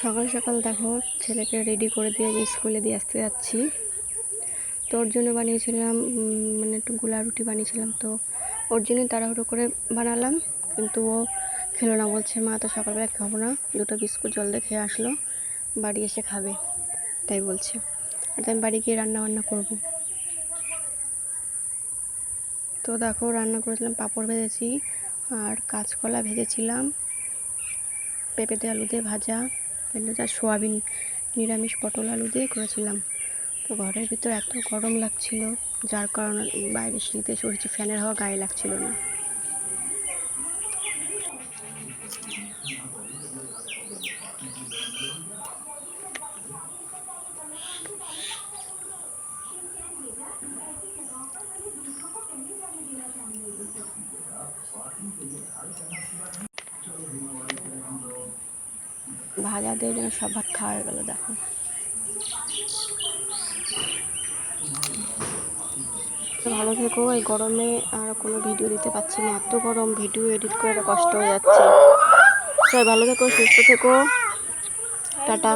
সকাল সকাল দেখো ছেলেকে রেডি করে দিয়ে স্কুলে দিয়ে আসতে যাচ্ছি। তো ওর জন্য বানিয়েছিলাম মানে একটু গোলা রুটি বানিয়েছিলাম তো ওর জন্যই তাড়াহুড়ো করে বানালাম। কিন্তু ও খেলো না, বলছে, মা, তো সকালবেলা খাব না। দুটো বিস্কুট জল দিয়ে খেয়ে আসলো। বাড়ি এসে খাবে। তাই বলছে। আর আমি বাড়ি গিয়ে রান্না বান্না করব। তো দেখো রান্না করেছিলাম, পাঁপড় ভেজেছি আর কাঁচকলা ভেজেছিলাম পেঁপে দিয়ে আলু দিয়ে ভাজা। এগুলো যা সোয়াবিন, নিরামিষ পটল আলু দিয়ে করেছিলাম। তো ঘরের ভিতর এত গরম লাগছিল, যার কারণে বাইরে শীতে সরছি ফ্যানের হাওয়া গায়ে লাগছিল না। ভাজা দিয়ে যেন সব ভাত খাওয়া হয়ে গেল, দেখো। ভালো থেকো, এই গরমে আর কোনো ভিডিও দিতে পারছি না। এত গরম, ভিডিও এডিট করে কষ্ট হয়ে যাচ্ছে। সবাই ভালো থেকো, সুস্থ থেকো। টাটা।